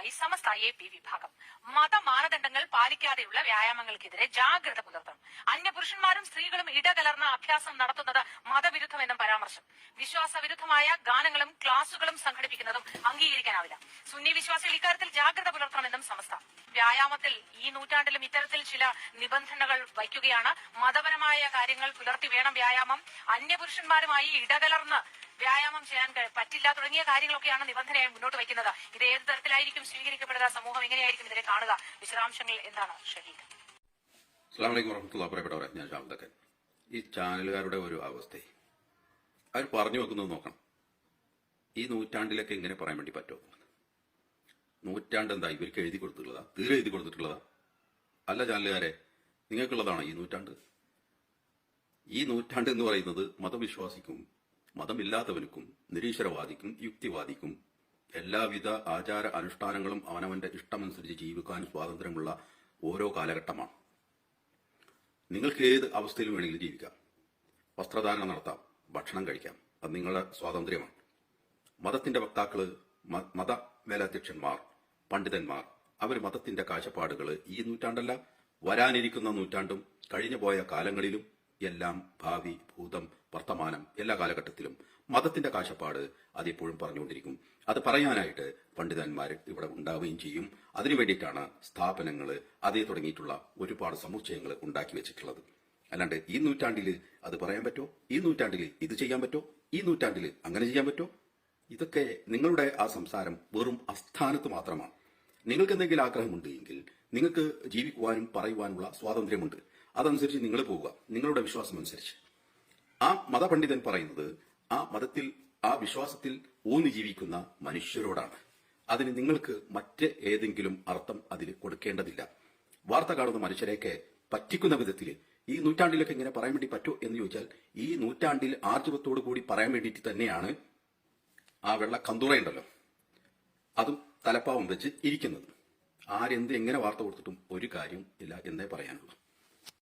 ആവശ്യവുമായി സമസ്ത A P വിഭാഗം മത മാനദണ്ഡങ്ങൾ പാലിക്കാതെയുള്ള വ്യായാമങ്ങൾക്കെതിരെ ജാഗ്രത പുലർത്തണം. അന്യപുരുഷന്മാരും സ്ത്രീകളും ഇടകലർന്ന അഭ്യാസം നടത്തുന്നത് മതവിരുദ്ധമെന്നും പരാമർശം. വിശ്വാസവിരുദ്ധമായ ഗാനങ്ങളും ക്ലാസുകളും സംഘടിപ്പിക്കുന്നതും അംഗീകരിക്കാനാവില്ല. സുന്നി വിശ്വാസികൾ ഇക്കാര്യത്തിൽ ജാഗ്രത പുലർത്തണമെന്നും സമസ്ത. വ്യായാമത്തിൽ ഈ നൂറ്റാണ്ടിലും ഇത്തരത്തിൽ ചില നിബന്ധനകൾ വയ്ക്കുകയാണ്. മതപരമായ കാര്യങ്ങൾ പുലർത്തി വേണം വ്യായാമം. അന്യപുരുഷന്മാരുമായി ഇടകലർന്ന് വ്യായാമം ചെയ്യാൻ പറ്റില്ല തുടങ്ങിയ കാര്യങ്ങളൊക്കെയാണ് നിബന്ധനയായി മുന്നോട്ട് വയ്ക്കുന്നത്. ഇത് ഏത് തരത്തിലായിരിക്കും സ്വീകരിക്കപ്പെടുക സമൂഹം എങ്ങനെയായിരിക്കും ഇതിനെ കാണുക? വിശദാംശങ്ങൾ എന്താണ് ഈ ചാനലുകാരുടെ ഒരു അവസ്ഥ. അവർ പറഞ്ഞു വെക്കുന്നത് നോക്കണം. ഈ നൂറ്റാണ്ടിലൊക്കെ ഇങ്ങനെ പറയാൻ വേണ്ടി പറ്റുമോ? നൂറ്റാണ്ട് എന്താ ഇവർക്ക് എഴുതി കൊടുത്തിട്ടുള്ളതാ? തീരെ എഴുതി കൊടുത്തിട്ടുള്ളതാ? അല്ല ചാനലുകാരെ നിങ്ങൾക്കുള്ളതാണോ ഈ നൂറ്റാണ്ട്? ഈ നൂറ്റാണ്ട് എന്ന് പറയുന്നത് മതവിശ്വാസിക്കും മതമില്ലാത്തവനുക്കും നിരീശ്വരവാദിക്കും യുക്തിവാദിക്കും എല്ലാവിധ ആചാര അനുഷ്ഠാനങ്ങളും അവനവന്റെ ഇഷ്ടമനുസരിച്ച് ജീവിക്കാൻ സ്വാതന്ത്ര്യമുള്ള ഓരോ കാലഘട്ടമാണ്. നിങ്ങൾക്ക് ഏത് അവസ്ഥയിലും വേണമെങ്കിലും ജീവിക്കാം. വസ്ത്രധാരണം നടത്താം ഭക്ഷണം കഴിക്കാം അത് നിങ്ങളുടെ സ്വാതന്ത്ര്യമാണ്. മതത്തിന്റെ വക്താക്കൾ മതവേലാധ്യക്ഷന്മാർ പണ്ഡിതന്മാർ അവർ മതത്തിന്റെ കാഴ്ചപ്പാടുകൾ ഈ നൂറ്റാണ്ടല്ല വരാനിരിക്കുന്ന നൂറ്റാണ്ടും കഴിഞ്ഞുപോയ കാലങ്ങളിലും എല്ലാം ഭാവി ഭൂതം വർത്തമാനം എല്ലാ കാലഘട്ടത്തിലും മതത്തിന്റെ കാഴ്ചപ്പാട് അതെപ്പോഴും പറഞ്ഞുകൊണ്ടിരിക്കും. അത് പറയാനായിട്ട് പണ്ഡിതന്മാർ ഇവിടെ ഉണ്ടാവുകയും ചെയ്യും. അതിനു വേണ്ടിയിട്ടാണ് സ്ഥാപനങ്ങൾ അതേ തുടങ്ങിയിട്ടുള്ള ഒരുപാട് സമുച്ചയങ്ങൾ ഉണ്ടാക്കി വെച്ചിട്ടുള്ളത്. അല്ലാണ്ട് ഈ നൂറ്റാണ്ടിൽ അത് പറയാൻ പറ്റോ? ഈ നൂറ്റാണ്ടിൽ ഇത് ചെയ്യാൻ പറ്റോ? ഈ നൂറ്റാണ്ടിൽ അങ്ങനെ ചെയ്യാൻ പറ്റോ? ഇതൊക്കെ നിങ്ങളുടെ ആ സംസാരം വെറും അസ്ഥാനത്ത് മാത്രമാണ്. നിങ്ങൾക്ക് എന്തെങ്കിലും ആഗ്രഹമുണ്ട് എങ്കിൽ നിങ്ങൾക്ക് ജീവിക്കുവാനും പറയുവാനുള്ള സ്വാതന്ത്ര്യമുണ്ട്. അതനുസരിച്ച് നിങ്ങൾ പോവുക. നിങ്ങളുടെ വിശ്വാസം അനുസരിച്ച് ആ മതപണ്ഡിതൻ പറയുന്നത് ആ മതത്തിൽ ആ വിശ്വാസത്തിൽ ഊന്നി ജീവിക്കുന്ന മനുഷ്യരോടാണ്. അതിന് നിങ്ങൾക്ക് മറ്റ് ഏതെങ്കിലും അർത്ഥം അതിൽ കൊടുക്കേണ്ടതില്ല. വാർത്ത കാണുന്ന മനുഷ്യരെയൊക്കെ പറ്റിക്കുന്ന വിധത്തിൽ ഈ നൂറ്റാണ്ടിലൊക്കെ ഇങ്ങനെ പറയാൻ വേണ്ടി പറ്റൂ എന്ന് ചോദിച്ചാൽ ഈ നൂറ്റാണ്ടിൽ ആർജവത്തോടു കൂടി പറയാൻ വേണ്ടിയിട്ട് തന്നെയാണ് ആ വെള്ള കന്തുറയുണ്ടല്ലോ അതും തലപ്പാവും വെച്ച് ഇരിക്കുന്നത്. ആരെന്ത് എങ്ങനെ വാർത്ത കൊടുത്തിട്ടും ഒരു കാര്യം ഇല്ല എന്നേ പറയാനുള്ളൂ.